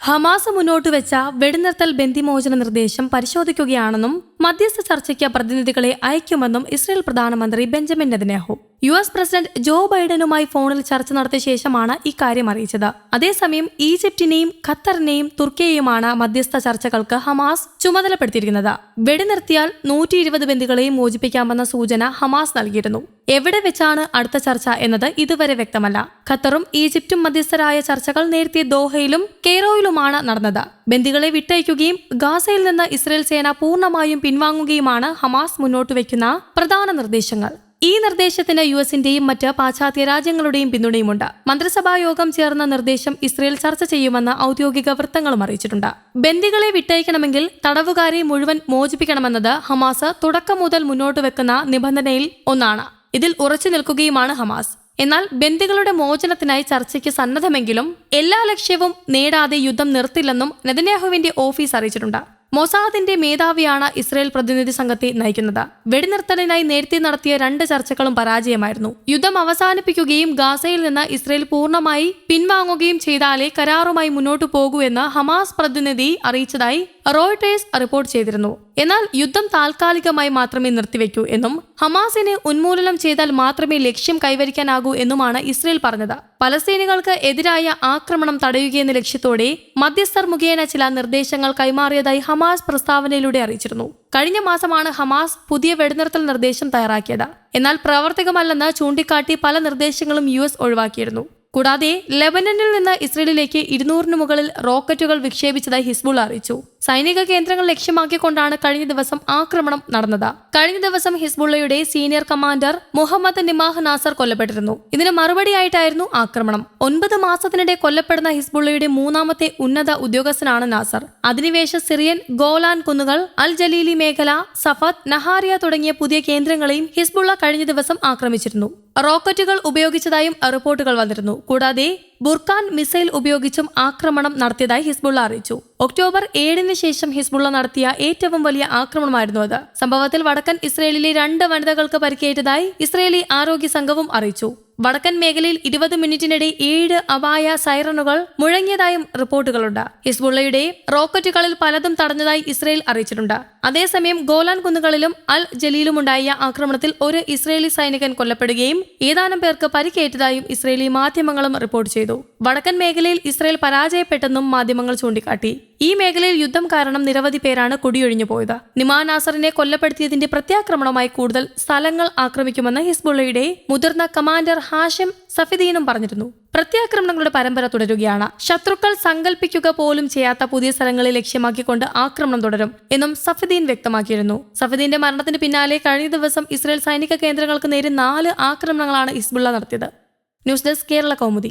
Hamas മുന്നോട്ട് വെച്ച വെടിനിർത്തൽ ബന്ദിമോചന നിർദ്ദേശം പരിശോധിക്കുകയാണെന്നും മധ്യസ്ഥ ചർച്ചയ്ക്ക് പ്രതിനിധികളെ അയക്കുമെന്നും ഇസ്രയേൽ പ്രധാനമന്ത്രി Benjamin Netanyahu U S president Joe ബൈഡനുമായി ഫോണിൽ ചർച്ച നടത്തിയ ശേഷമാണ് ഇക്കാര്യം അറിയിച്ചത്. അതേസമയം ഈജിപ്തിനെയും ഖത്തറിനെയും തുർക്കിയെയുമാണ് മധ്യസ്ഥ ചർച്ചകൾക്ക് ഹമാസ് ചുമതലപ്പെടുത്തിയിരിക്കുന്നത്. വെടിനിർത്തിയാൽ നൂറ്റി ഇരുപത് ബന്ദികളെയും മോചിപ്പിക്കാമെന്ന സൂചന ഹമാസ് നൽകിയിരുന്നു. എവിടെ വെച്ചാണ് അടുത്ത ചർച്ച എന്നത് ഇതുവരെ വ്യക്തമല്ല. ഖത്തറും ഈജിപ്തും മധ്യസ്ഥരായ ചർച്ചകൾ നേരത്തെ ദോഹയിലും കെയ്റോയിലുമാണ് നടന്നത്. ബന്ദികളെ വിട്ടയക്കുകയും ഗാസയിൽ നിന്ന് ഇസ്രയേൽ സേന പൂർണമായും പിൻവാങ്ങുകയുമാണ് ഹമാസ് മുന്നോട്ട് വയ്ക്കുന്ന പ്രധാന നിർദ്ദേശങ്ങൾ. ഈ നിർദ്ദേശത്തിന് യു എസിന്റെയും മറ്റ് പാശ്ചാത്യ രാജ്യങ്ങളുടെയും പിന്തുണയുമുണ്ട്. മന്ത്രിസഭാ യോഗം ചേർന്ന നിർദ്ദേശം ഇസ്രയേൽ ചർച്ച ചെയ്യുമെന്ന് ഔദ്യോഗിക വൃത്തങ്ങളും അറിയിച്ചിട്ടുണ്ട്. ബന്ദികളെ വിട്ടയക്കണമെങ്കിൽ തടവുകാരെ മുഴുവൻ മോചിപ്പിക്കണമെന്നത് ഹമാസ് തുടക്കം മുതൽ മുന്നോട്ട് വെക്കുന്ന നിബന്ധനയിൽ ഒന്നാണ്. ഇതിൽ ഉറച്ചു നിൽക്കുകയുമാണ് ഹമാസ്. എന്നാൽ ബന്ദികളുടെ മോചനത്തിനായി ചർച്ചയ്ക്ക് സന്നദ്ധമെങ്കിലും എല്ലാ ലക്ഷ്യവും നേടാതെ യുദ്ധം നിർത്തില്ലെന്നും നെതന്യാഹുവിന്റെ ഓഫീസ് അറിയിച്ചിട്ടുണ്ട്. മൊസാദിന്റെ മേധാവിയാണ് ഇസ്രയേൽ പ്രതിനിധി സംഘത്തെ നയിക്കുന്നത്. വെടിനിർത്തലിനായി നേരത്തെ നടത്തിയ രണ്ട് ചർച്ചകളും പരാജയമായിരുന്നു. യുദ്ധം അവസാനിപ്പിക്കുകയും ഗാസയിൽ നിന്ന് ഇസ്രയേൽ പൂർണമായി പിൻവാങ്ങുകയും ചെയ്താലേ കരാറുമായി മുന്നോട്ടു പോകൂ എന്ന് ഹമാസ് പ്രതിനിധി അറിയിച്ചതായി റോയിട്ടേഴ്സ് റിപ്പോർട്ട് ചെയ്തിരുന്നു. എന്നാൽ യുദ്ധം താൽക്കാലികമായി മാത്രമേ നിർത്തിവെക്കൂ എന്നും ഹമാസിനെ ഉന്മൂലനം ചെയ്താൽ മാത്രമേ ലക്ഷ്യം കൈവരിക്കാനാകൂ എന്നുമാണ് ഇസ്രയേൽ പറഞ്ഞത്. പലസ്തീനികൾക്ക് എതിരായ ആക്രമണം തടയുകയെന്ന ലക്ഷ്യത്തോടെ മധ്യസ്ഥർ മുഖേന ചില നിർദ്ദേശങ്ങൾ കൈമാറിയതായി ഹമാസ് പ്രസ്താവനയിലൂടെ അറിയിച്ചിരുന്നു. കഴിഞ്ഞ മാസമാണ് ഹമാസ് പുതിയ വെടിനിർത്തൽ നിർദ്ദേശം തയ്യാറാക്കിയത്. എന്നാൽ പ്രാവർത്തികമല്ലെന്ന് ചൂണ്ടിക്കാട്ടി പല നിർദ്ദേശങ്ങളും യു ഒഴിവാക്കിയിരുന്നു. കൂടാതെ ലെബനനിൽ നിന്ന് ഇസ്രയേലിലേക്ക് ഇരുന്നൂറിന് മുകളിൽ റോക്കറ്റുകൾ വിക്ഷേപിച്ചതായി ഹിസ്ബുൾ അറിയിച്ചു. സൈനിക കേന്ദ്രങ്ങൾ ലക്ഷ്യമാക്കിക്കൊണ്ടാണ് കഴിഞ്ഞ ദിവസം ആക്രമണം നടന്നത്. കഴിഞ്ഞ ദിവസം ഹിസ്ബുള്ളയുടെ senior commander Muhammad Nimah Nasser കൊല്ലപ്പെട്ടിരുന്നു. ഇതിന് മറുപടിയായിട്ടായിരുന്നു ആക്രമണം. ഒൻപത് മാസത്തിനിടെ കൊല്ലപ്പെടുന്ന ഹിസ്ബുള്ളയുടെ മൂന്നാമത്തെ ഉന്നത ഉദ്യോഗസ്ഥനാണ് നാസർ. അധിനിവേശ സിറിയൻ ഗോലാൻ കുന്നുകൾ അൽ ജലീലി മേഖല സഫത്ത് നഹാരിയ തുടങ്ങിയ പുതിയ കേന്ദ്രങ്ങളെയും ഹിസ്ബുള്ള കഴിഞ്ഞ ദിവസം ആക്രമിച്ചിരുന്നു. റോക്കറ്റുകൾ ഉപയോഗിച്ചതായും റിപ്പോർട്ടുകൾ വന്നിരുന്നു. കൂടാതെ ബുർഖാൻ മിസൈൽ ഉപയോഗിച്ചും ആക്രമണം നടത്തിയതായി ഹിസ്ബുള്ള അറിയിച്ചു. ഒക്ടോബർ ഏഴിന് ശേഷം ഹിസ്ബുള്ള നടത്തിയ ഏറ്റവും വലിയ ആക്രമണമായിരുന്നു അത്. സംഭവത്തിൽ വടക്കൻ ഇസ്രയേലിലെ രണ്ട് വനിതകൾക്ക് പരിക്കേറ്റതായി ഇസ്രയേലി ആരോഗ്യ സംഘവും അറിയിച്ചു. വടക്കൻ മേഖലയിൽ ഇരുപത് മിനിറ്റിനിടെ ഏഴ് അപായ സൈറണുകൾ മുഴങ്ങിയതായും റിപ്പോർട്ടുകളുണ്ട്. ഹിസ്ബുള്ളയുടെ റോക്കറ്റുകളിൽ പലതും തടഞ്ഞതായി ഇസ്രയേൽ അറിയിച്ചിട്ടുണ്ട്. അതേസമയം ഗോലാൻ കുന്നുകളിലും അൽ ജലീലുമുണ്ടായ ആക്രമണത്തിൽ ഒരു ഇസ്രയേലി സൈനികൻ കൊല്ലപ്പെടുകയും ഏതാനും പേർക്ക് പരിക്കേറ്റതായും ഇസ്രയേലി മാധ്യമങ്ങളും റിപ്പോർട്ട് ചെയ്തു. വടക്കൻ മേഖലയിൽ ഇസ്രയേൽ പരാജയപ്പെട്ടെന്നും മാധ്യമങ്ങൾ ചൂണ്ടിക്കാട്ടി. ഈ മേഖലയിൽ യുദ്ധം കാരണം നിരവധി പേരാണ് കുടിയൊഴിഞ്ഞു പോയത്. നിമാ നാസറിനെ കൊല്ലപ്പെടുത്തിയതിന്റെ പ്രത്യാക്രമണമായി കൂടുതൽ സ്ഥലങ്ങൾ ആക്രമിക്കുമെന്ന് ഹിസ്ബുള്ളയുടെ മുതിർന്ന കമാൻഡർ ഹാഷിം സഫിദീനും പറഞ്ഞിരുന്നു. പ്രത്യാക്രമണങ്ങളുടെ പരമ്പര തുടരുകയാണ്. ശത്രുക്കൾ സങ്കല്പിക്കുക പോലും ചെയ്യാത്ത പുതിയ സ്ഥലങ്ങളെ ലക്ഷ്യമാക്കിക്കൊണ്ട് ആക്രമണം തുടരും എന്നും സഫദീൻ വ്യക്തമാക്കിയിരുന്നു. സഫദീന്റെ മരണത്തിന് പിന്നാലെ കഴിഞ്ഞ ദിവസം ഇസ്രയേൽ സൈനിക കേന്ദ്രങ്ങൾക്ക് നേരെ നാല് ആക്രമണങ്ങളാണ് ഇസ്ബുള്ള നടത്തിയത്. News desk Kerala Kaumudi.